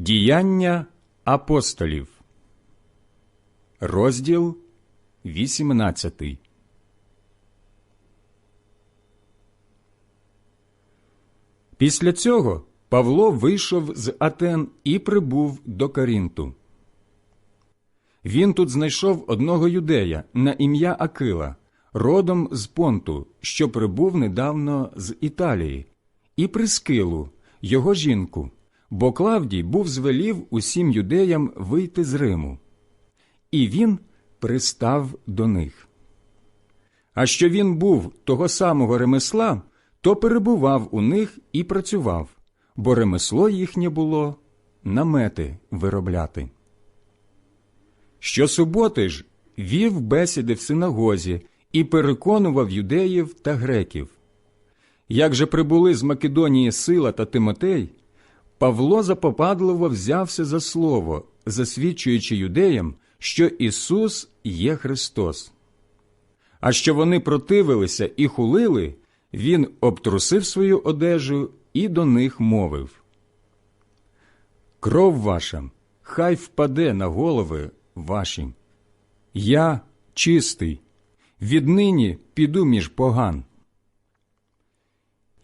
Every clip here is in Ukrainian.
Діяння апостолів, розділ 18. Після цього Павло вийшов з Атен і прибув до Корінту. Він тут знайшов одного юдея на ім'я Акила, родом з Понту, що прибув недавно з Італії, і Прискилу, його жінку, бо Клавдій був звелів усім юдеям вийти з Риму. І він пристав до них. А що він був того самого ремесла, то перебував у них і працював, бо ремесло їхнє було намети виробляти. Щосуботи ж вів бесіди в синагозі і переконував юдеїв та греків. Як же прибули з Македонії Сила та Тимотей, Павло запопадливо взявся за слово, засвідчуючи юдеям, що Ісус є Христос. А що вони противилися і хулили, він обтрусив свою одежу і до них мовив Кров ваша хай впаде на голови ваші. Я чистий, віднині піду між поган.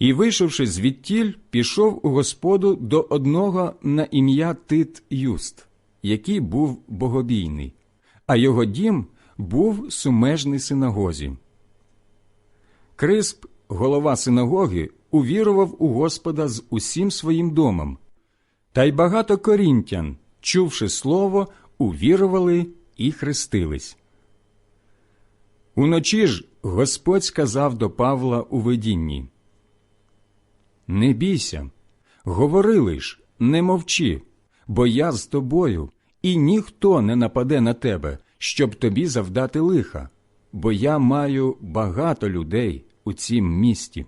І, вийшовши звідтіль, пішов у господу до одного на ім'я Тит Юст, який був богобійний, а його дім був сумежний синагозі. Крисп, голова синагоги, увірував у Господа з усім своїм домом, та й багато корінтян, чувши слово, увірували і хрестились. Уночі ж Господь сказав до Павла у видінні Не бійся, говори лиш, не мовчи, бо я з тобою, і ніхто не нападе на тебе, щоб тобі завдати лиха, бо я маю багато людей у цім місті.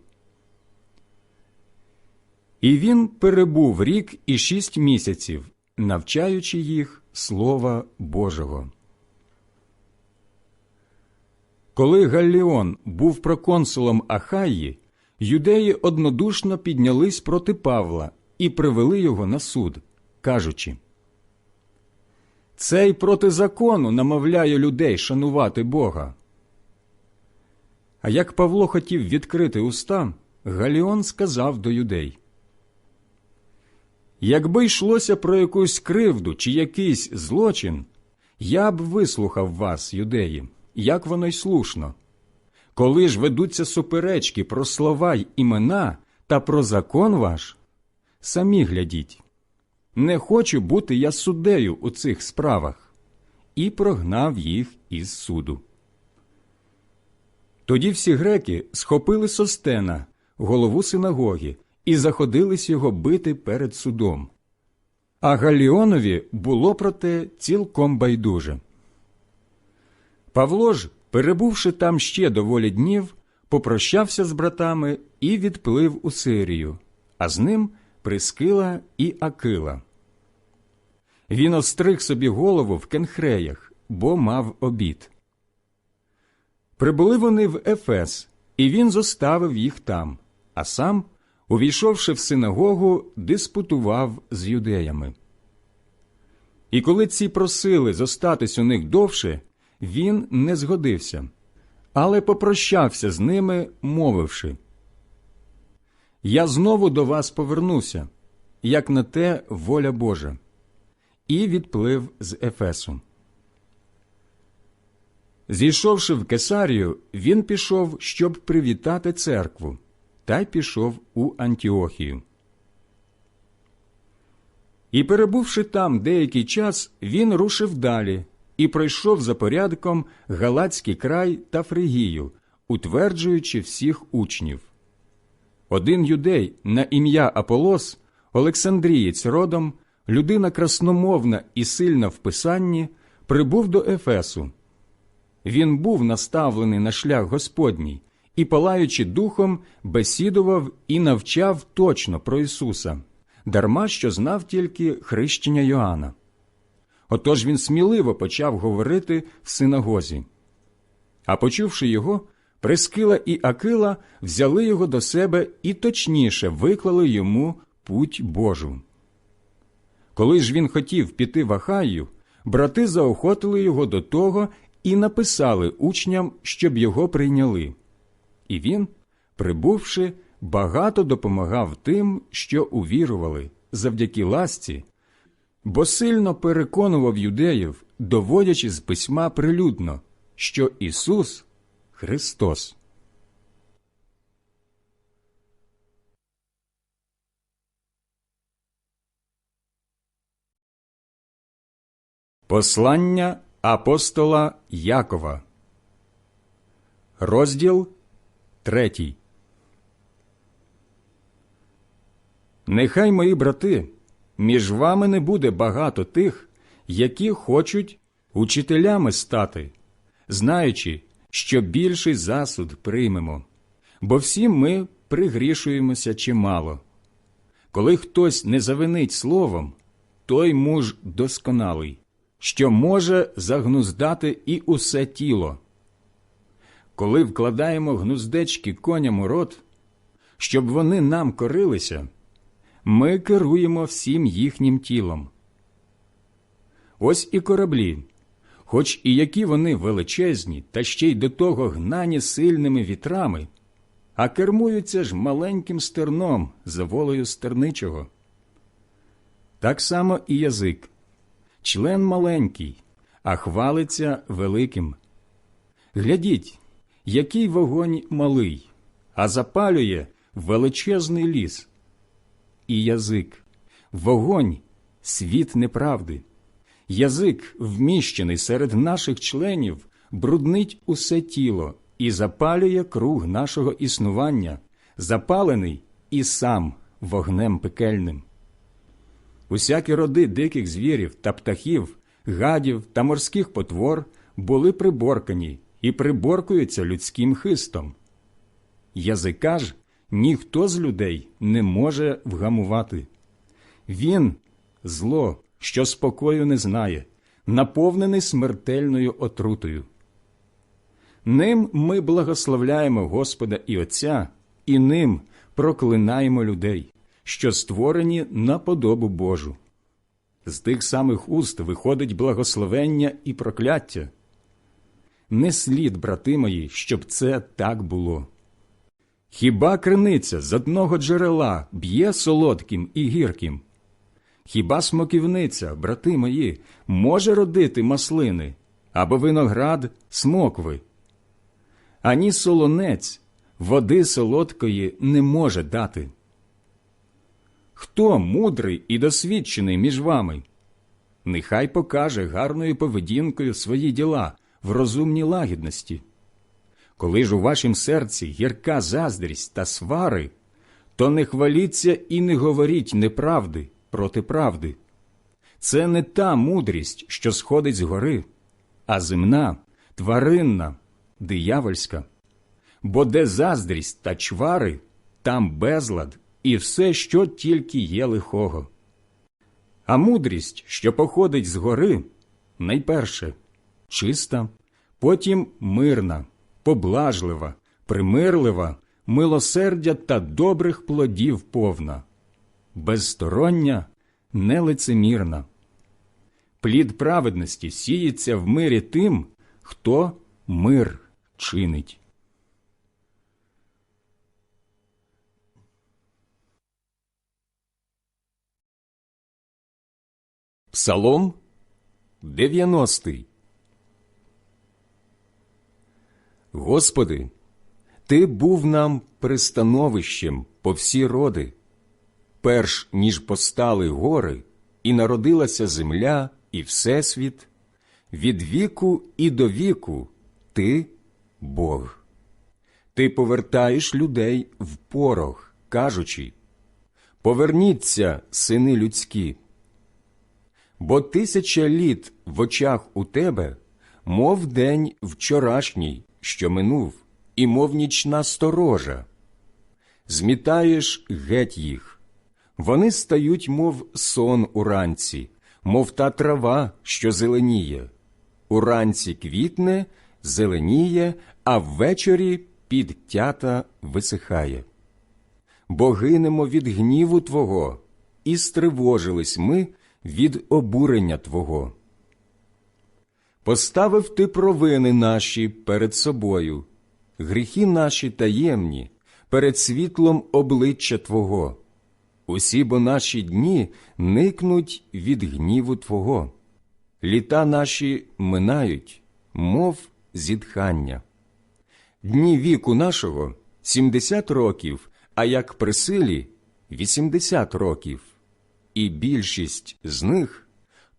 І він перебув рік і шість місяців, навчаючи їх Слова Божого. Коли Галліон був проконсулом Ахаї, юдеї однодушно піднялись проти Павла і привели його на суд, кажучи Цей проти закону намовляє людей шанувати Бога. А як Павло хотів відкрити уста, Галіон сказав до юдей Якби йшлося про якусь кривду чи якийсь злочин, я б вислухав вас, юдеї, як воно й слушно. Коли ж ведуться суперечки про слова й імена та про закон ваш, самі глядіть. Не хочу бути я суддею у цих справах, і прогнав їх із суду. Тоді всі греки схопили Состена, голову синагоги, і заходились його бити перед судом. А Галіонові було проте цілком байдуже. Павло ж, перебувши там ще доволі днів, попрощався з братами і відплив у Сирію, а з ним Прискила і Акила. Він остриг собі голову в кенхреях, бо мав обід. Прибули вони в Ефес, і він зоставив їх там, а сам увійшовши в синагогу, диспутував з юдеями. І коли ці просили зостатись у них довше, він не згодився, але попрощався з ними, мовивши Я знову до вас повернуся, як на те воля Божа, і відплив з Ефесу. Зійшовши в Кесарію, він пішов, щоб привітати церкву та й пішов у Антіохію. І, перебувши там деякий час, він рушив далі і пройшов за порядком Галацький край та Фригію, утверджуючи всіх учнів. Один юдей на ім'я Аполос, Олександрієць родом, людина красномовна і сильна в писанні, прибув до Ефесу. Він був наставлений на шлях Господній і, палаючи духом, бесідував і навчав точно про Ісуса, дарма що знав тільки хрещення Йоанна. Отож він сміливо почав говорити в синагозі. А почувши його, Прискила і Акила взяли його до себе і точніше виклали йому путь Божу. Коли ж він хотів піти в Ахаю, брати заохотили його до того і написали учням, щоб його прийняли. І він, прибувши, багато допомагав тим, що увірували, завдяки ласці, бо сильно переконував юдеїв, доводячи з письма прилюдно, що Ісус Христос. Послання апостола Якова, розділ третій. Нехай, мої брати, між вами не буде багато тих, які хочуть учителями стати, знаючи, що більший засуд приймемо, бо всі ми пригрішуємося чимало. Коли хтось не завинить словом, той муж досконалий, що може загнуздати і усе тіло. Коли вкладаємо гнуздечки коням у рот, щоб вони нам корилися, ми керуємо всім їхнім тілом. Ось і кораблі, хоч і які вони величезні, та ще й до того гнані сильними вітрами, а кермуються ж маленьким стерном за волею стерничого. Так само і язик, член маленький, а хвалиться великим. Глядіть, який вогонь малий, а запалює величезний ліс. І язик, вогонь, світ неправди. Язик, вміщений серед наших членів, бруднить усе тіло і запалює круг нашого існування, запалений і сам вогнем пекельним. Усякі роди диких звірів та птахів, гадів та морських потвор були приборкані і приборкуються людським хистом. Язика ж ніхто з людей не може вгамувати. Він зло, що спокою не знає, наповнений смертельною отрутою. Ним ми благословляємо Господа і Отця, і ним проклинаємо людей, що створені на подобу Божу. З тих самих уст виходить благословення і прокляття. Не слід, брати мої, щоб це так було. Хіба криниця з одного джерела б'є солодким і гірким? Хіба смоківниця, брати мої, може родити маслини або виноград смокви? Ані солонець води солодкої не може дати. Хто мудрий і досвідчений між вами? Нехай покаже гарною поведінкою свої діла в розумній лагідності. Коли ж у вашім серці гірка заздрість та свари, то не хваліться і не говоріть неправди проти правди. Це не та мудрість, що сходить з гори, а земна, тваринна, диявольська. Бо де заздрість та чвари, там безлад і все, що тільки є лихого. А мудрість, що походить з гори, найперше чиста, потім мирна, поблажлива, примирлива, милосердя та добрих плодів повна, безстороння, нелицемірна. Плід праведності сіється в мирі тим, хто мир чинить. Псалом 90 Господи, Ти був нам пристановищем по всі роди, перш ніж постали гори, і народилася земля і всесвіт, від віку і до віку Ти Бог. Ти повертаєш людей в порох, кажучи Поверніться, сини людські бо тисяча літ в очах у тебе, мов день вчорашній, що минув, і мов нічна сторожа. Змітаєш геть їх, вони стають, мов сон уранці, мов та трава, що зеленіє. Уранці квітне, зеленіє, а ввечері підтята висихає. Бо гинемо від гніву Твого, і стривожились ми від обурення Твого. Поставив ти провини наші перед собою, гріхи наші таємні перед світлом обличчя Твого. Усі бо наші дні никнуть від гніву Твого, літа наші минають, мов зітхання. Дні віку нашого сімдесят років, а як при силі вісімдесят років, і більшість з них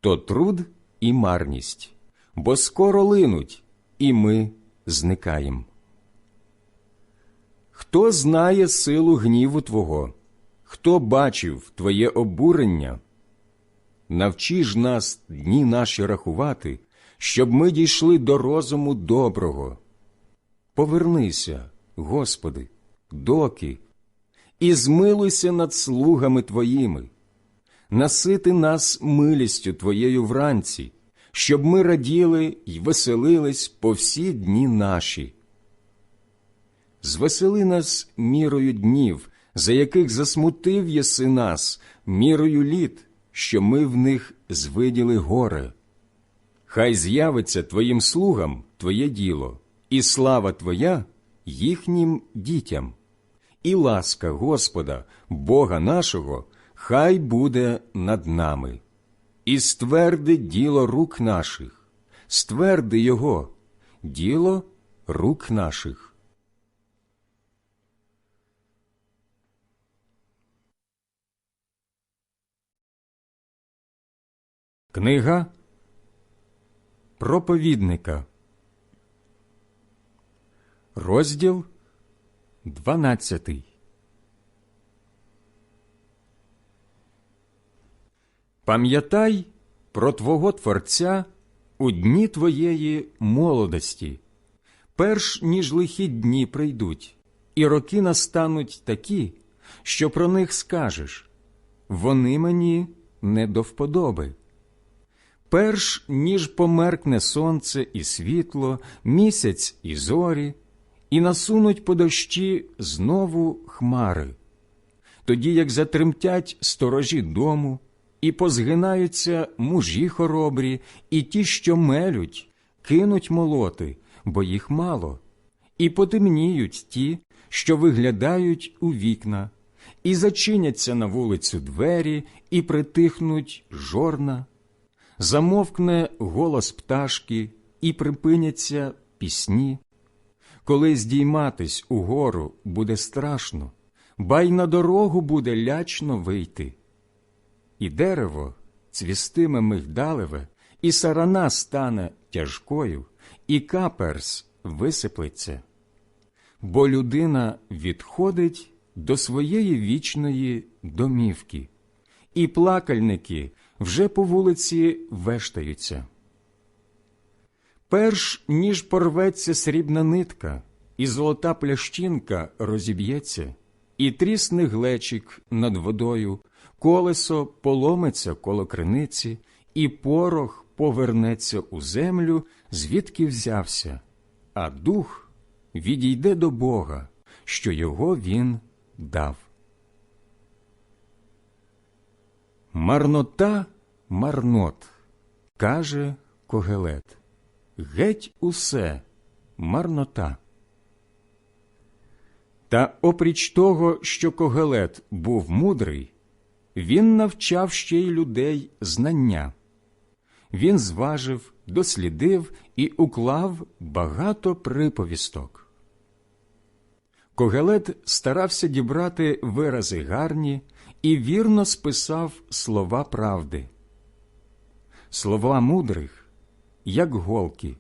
то труд і марність, бо скоро линуть, і ми зникаємо. Хто знає силу гніву Твого? Хто бачив Твоє обурення? Навчи ж нас дні наші рахувати, щоб ми дійшли до розуму доброго. Повернися, Господи, доки, і змилуйся над слугами Твоїми, насити нас милістю Твоєю вранці, щоб ми раділи й веселились по всі дні наші. Звесели нас мірою днів, за яких засмутив єси нас, мірою літ, що ми в них звиділи горе. Хай з'явиться Твоїм слугам Твоє діло, і слава Твоя їхнім дітям, і ласка Господа, Бога нашого, хай буде над нами, і стверди діло рук наших, стверди Його, діло рук наших. Книга проповідника, розділ 12 Пам'ятай про Твого Творця у дні Твоєї молодості, перш ніж лихі дні прийдуть, і роки настануть такі, що про них скажеш. Вони мені не до вподоби. Перш ніж померкне сонце і світло, місяць і зорі, і насунуть по дощі знову хмари, тоді як затремтять сторожі дому, і позгинаються мужі хоробрі, і ті, що мелють, кинуть молоти, бо їх мало, і потемніють ті, що виглядають у вікна, і зачиняться на вулицю двері, і притихнуть жорна замовкне голос пташки і припиняться пісні. Коли здійматись угору буде страшно, ба й на дорогу буде лячно вийти. І дерево цвістиме мигдалеве, і сарана стане тяжкою, і каперс висиплеться. Бо людина відходить до своєї вічної домівки, і плакальники вже по вулиці вештаються. Перш ніж порветься срібна нитка, і золота плящинка розіб'ється, і трісне глечик над водою, колесо поломиться коло криниці, і порох повернеться у землю, звідки взявся, а дух відійде до Бога, що його він дав. Марнота марнот, каже Когелет. Геть усе марнота. Та опріч того, що Когелет був мудрий, він навчав ще й людей знання. Він зважив, дослідив і уклав багато приповісток. Когелет старався дібрати вирази гарні і вірно списав слова правди. Слова мудрих, як голки,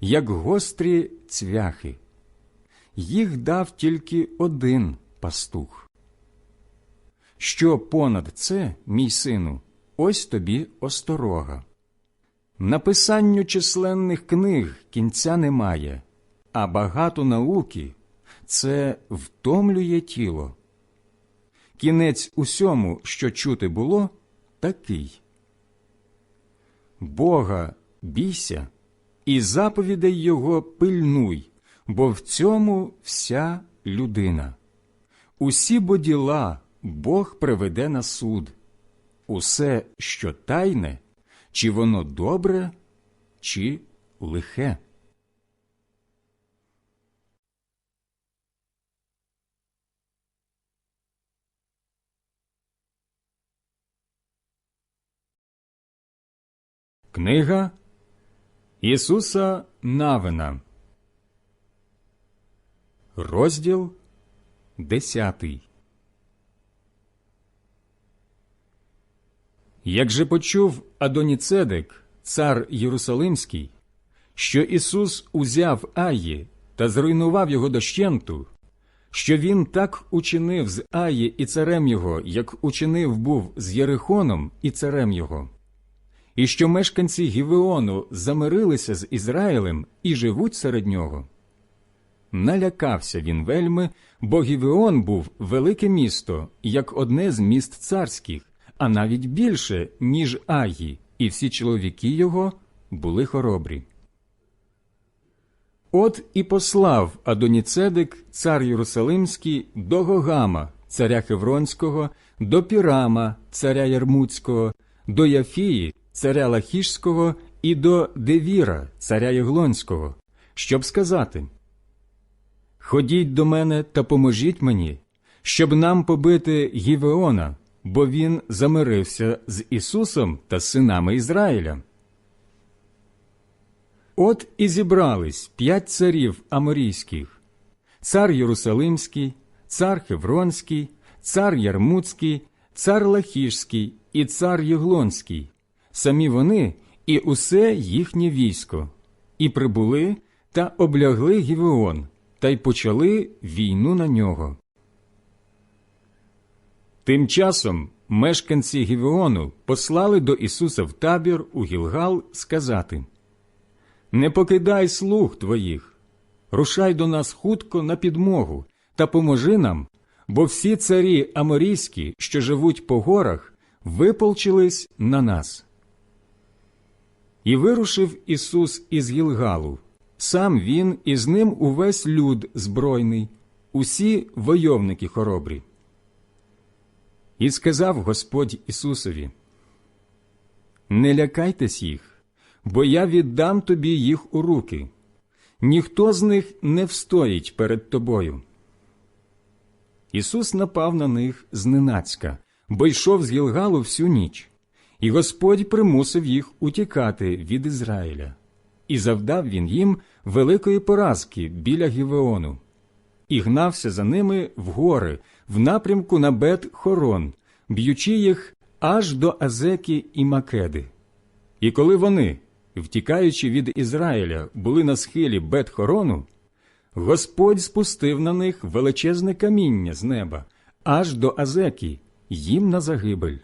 як гострі цвяхи. Їх дав тільки один пастух. Що понад це, мій сину, ось тобі осторога. Написанню численних книг кінця немає, а багато науки це втомлює тіло. Кінець усьому, що чути було, такий Бога бійся і заповідей Його пильнуй, бо в цьому вся людина. Усі бо діла Бог приведе на суд. усе, що тайне, чи воно добре, чи лихе. Книга Ісуса Навина, розділ десятий. Як же почув Адоніцедек, цар Єрусалимський, що Ісус узяв Аї та зруйнував його дощенту, що він так учинив з Аї і царем його, як учинив був з Єрихоном і царем його, і що мешканці Гівеону замирилися з Ізраїлем і живуть серед нього. Налякався він вельми, бо Гівеон був велике місто, як одне з міст царських, а навіть більше, ніж Аї, і всі чоловіки його були хоробрі. От і послав Адоніцедек, цар Єрусалимський, до Гогама, царя Хевронського, до Пірама, царя Ярмуцького, до Яфії, царя Лахішського, і до Девіра, царя Єглонського, щоб сказати Ходіть до мене та поможіть мені, щоб нам побити Гівеона, бо він замирився з Ісусом та синами Ізраїля. От і зібрались п'ять царів аморійських цар Єрусалимський, цар Хевронський, цар Ярмуцький, цар Лахішський і цар Єглонський, самі вони і усе їхнє військо, і прибули та облягли Гівеон, та й почали війну на нього. Тим часом мешканці Гівеону послали до Ісуса в табір у Гілгал сказати Не покидай слуг твоїх, рушай до нас хутко на підмогу та поможи нам, бо всі царі аморійські, що живуть по горах, виполчились на нас. І вирушив Ісус із Гілгалу, сам він і з ним увесь люд збройний, усі войовники хоробрі. І сказав Господь Ісусові: Не лякайтесь їх, бо я віддам тобі їх у руки. Ніхто з них не встоїть перед тобою. Ісус напав на них зненацька, бо йшов з Гілгалу всю ніч, і Господь примусив їх утікати від Ізраїля, і завдав він їм великої поразки біля Гівеону, і гнався за ними в гори, в напрямку на бет Хорон, б'ючи їх аж до Азеки і Македи. І коли вони, втікаючи від Ізраїля, були на схилі бет Хорону, Господь спустив на них величезне каміння з неба, аж до Азеки, їм на загибель.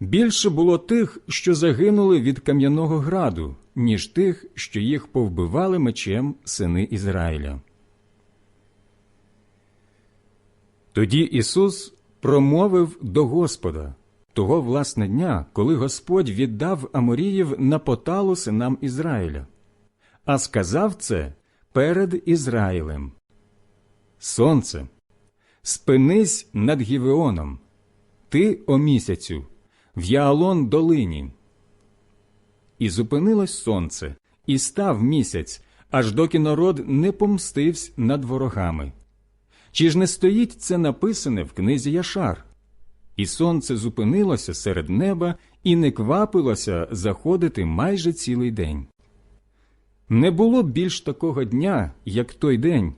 Більше було тих, що загинули від кам'яного граду, ніж тих, що їх повбивали мечем сини Ізраїля. Тоді Ісус промовив до Господа того власне дня, коли Господь віддав Аморіїв на поталу синам Ізраїля, а сказав це перед Ізраїлем. Сонце, спинись над Гівеоном, ти, о місяцю, в Яалон долині. І зупинилось сонце, і став місяць, аж доки народ не помстився над ворогами. Чи ж не стоїть це написане в книзі Яшар? І сонце зупинилося серед неба і не квапилося заходити майже цілий день. Не було більш такого дня, як той день,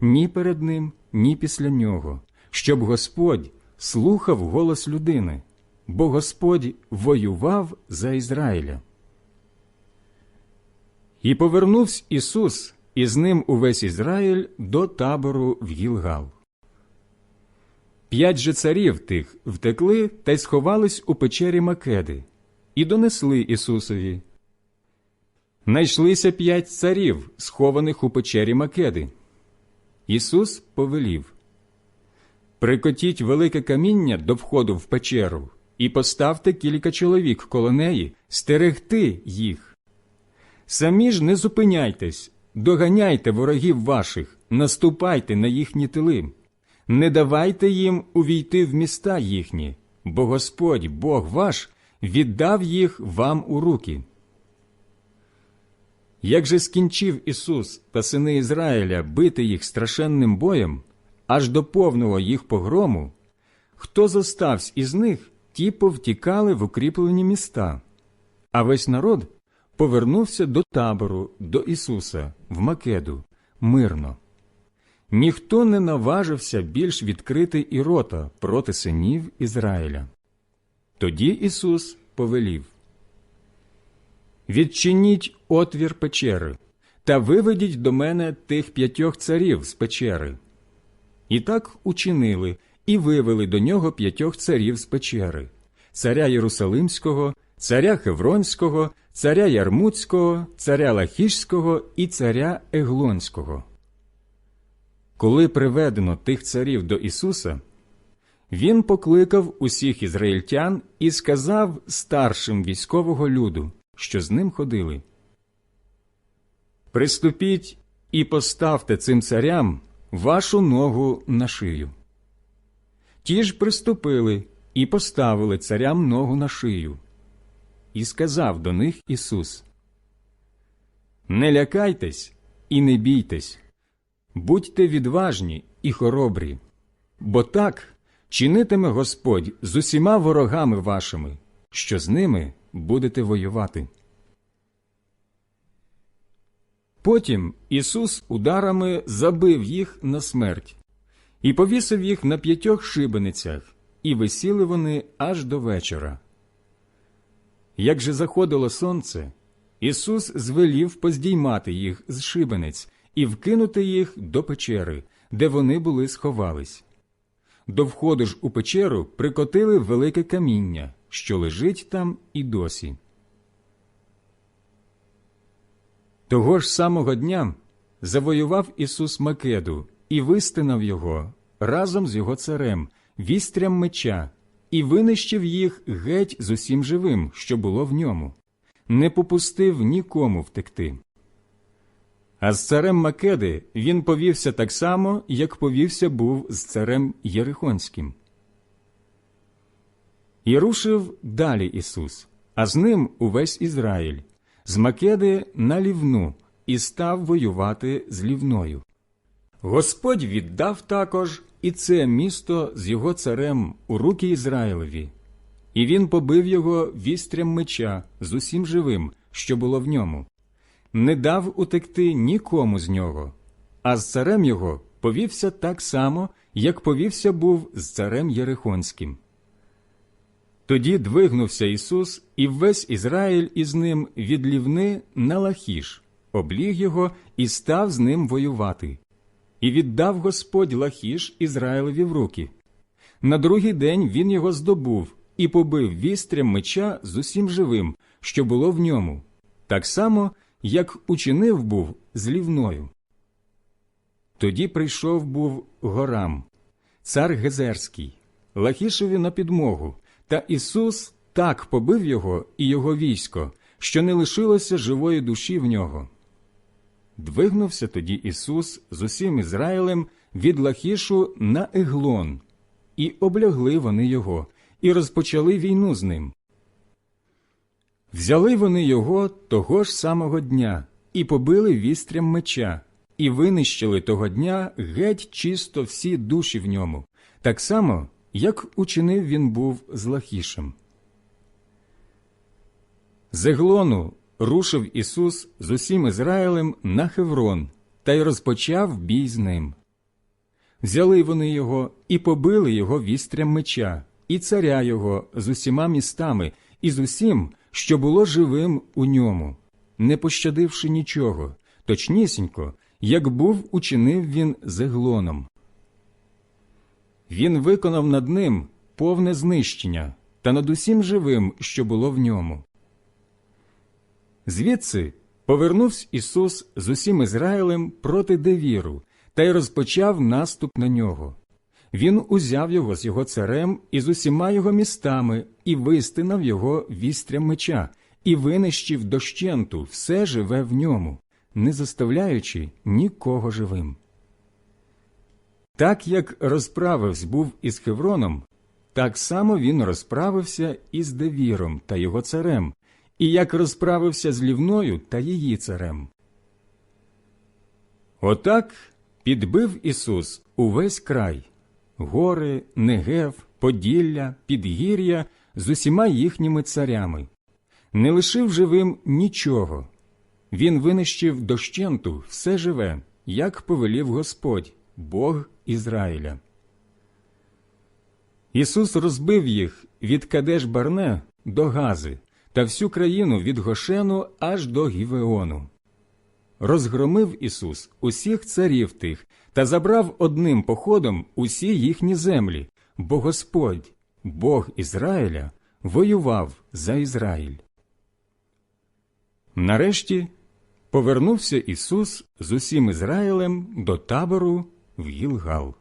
ні перед ним, ні після нього, щоб Господь слухав голос людини, бо Господь воював за Ізраїля. І повернувся Ісус, і з ним увесь Ізраїль до табору в Гілгал. П'ять же царів тих втекли та й сховались у печері Македи, і донесли Ісусові. Найшлися п'ять царів, схованих у печері Македи. Ісус повелів Прикотіть велике каміння до входу в печеру і поставте кілька чоловік коло неї, стерегти їх. Самі ж не зупиняйтесь, доганяйте ворогів ваших, наступайте на їхні тили, не давайте їм увійти в міста їхні, бо Господь, Бог ваш, віддав їх вам у руки. Як же скінчив Ісус та сини Ізраїля бити їх страшенним боєм, аж до повного їх погрому, хто зоставсь із них, ті повтікали в укріплені міста, а весь народ повернувся до табору, до Ісуса, в Македу, мирно. Ніхто не наважився більш відкрити і рота проти синів Ізраїля. Тоді Ісус повелів Відчиніть отвір печери та виведіть до мене тих п'ятьох царів з печери. І так учинили і вивели до нього п'ятьох царів з печери царя Єрусалимського, царя Хевронського, царя Ярмуцького, царя Лахішського і царя Еглонського. Коли приведено тих царів до Ісуса, він покликав усіх ізраїльтян і сказав старшим військового люду, що з ним ходили. Приступіть і поставте цим царям вашу ногу на шию. Ті ж приступили і поставили царям ногу на шию. І сказав до них Ісус: Не лякайтесь і не бійтесь, будьте відважні і хоробрі, бо так чинитиме Господь з усіма ворогами вашими, що з ними будете воювати. Потім Ісус ударами забив їх на смерть і повісив їх на п'ятьох шибеницях, і висіли вони аж до вечора. Як же заходило сонце, Ісус звелів поздіймати їх з шибениць і вкинути їх до печери, де вони були сховались. До входу ж у печеру прикотили велике каміння, що лежить там і досі. Того ж самого дня завоював Ісус Македу і вистинав його разом з його царем, вістрям меча, і винищив їх геть з усім живим, що було в ньому, не попустив нікому втекти. А з царем Македи він повівся так само, як повівся був з царем Єрихонським. І рушив далі Ісус, а з ним увесь Ізраїль, з Македи на лівну, і став воювати з лівною. Господь віддав також і це місто з його царем у руки Ізраїлеві, і він побив його вістрям меча з усім живим, що було в ньому, не дав утекти нікому з нього, а з царем його повівся так само, як повівся був з царем Єрихонським. Тоді двигнувся Ісус і весь Ізраїль із ним від лівни на Лахіш, обліг його і став з ним воювати. І віддав Господь Лахіш Ізраїлеві в руки. На другий день він його здобув і побив вістрям меча з усім живим, що було в ньому, так само, як учинив був з лівною. Тоді прийшов був горам, цар Гезерський, Лахішеві на підмогу, та Ісус так побив його і його військо, що не лишилося живої душі в нього. Двигнувся тоді Ісус з усім Ізраїлем від Лахішу на Еглон, і облягли вони його, і розпочали війну з ним. Взяли вони його того ж самого дня і побили вістрям меча, і винищили того дня геть чисто всі душі в ньому, так само, як учинив він був з Лахішем. З Еглону рушив Ісус з усім Ізраїлем на Хеврон та й розпочав бій з ним. Взяли вони його і побили його вістрям меча, і царя його з усіма містами, і з усім, що було живим у ньому, не пощадивши нічого, точнісінько, як був учинив він з. Він виконав над ним повне знищення та над усім живим, що було в ньому. Звідси повернувся Ісус з усім Ізраїлем проти Девіру та й розпочав наступ на нього. Він узяв його з його царем і з усіма його містами і вистинав його вістрям меча, і винищив дощенту все живе в ньому, не заставляючи нікого живим. Так як розправився був із Хевроном, так само він розправився із Девіром та його царем, і як розправився з Лівною та її царем. Отак підбив Ісус увесь край гори, Негев, Поділля, Підгір'я з усіма їхніми царями, не лишив живим нічого. Він винищив дощенту все живе, як повелів Господь, Бог Ізраїля. Ісус розбив їх від Кадеш Барне до Гази та всю країну від Гошену аж до Гівеону. Розгромив Ісус усіх царів тих та забрав одним походом усі їхні землі, бо Господь, Бог Ізраїля, воював за Ізраїль. Нарешті повернувся Ісус з усім Ізраїлем до табору в Гілгал.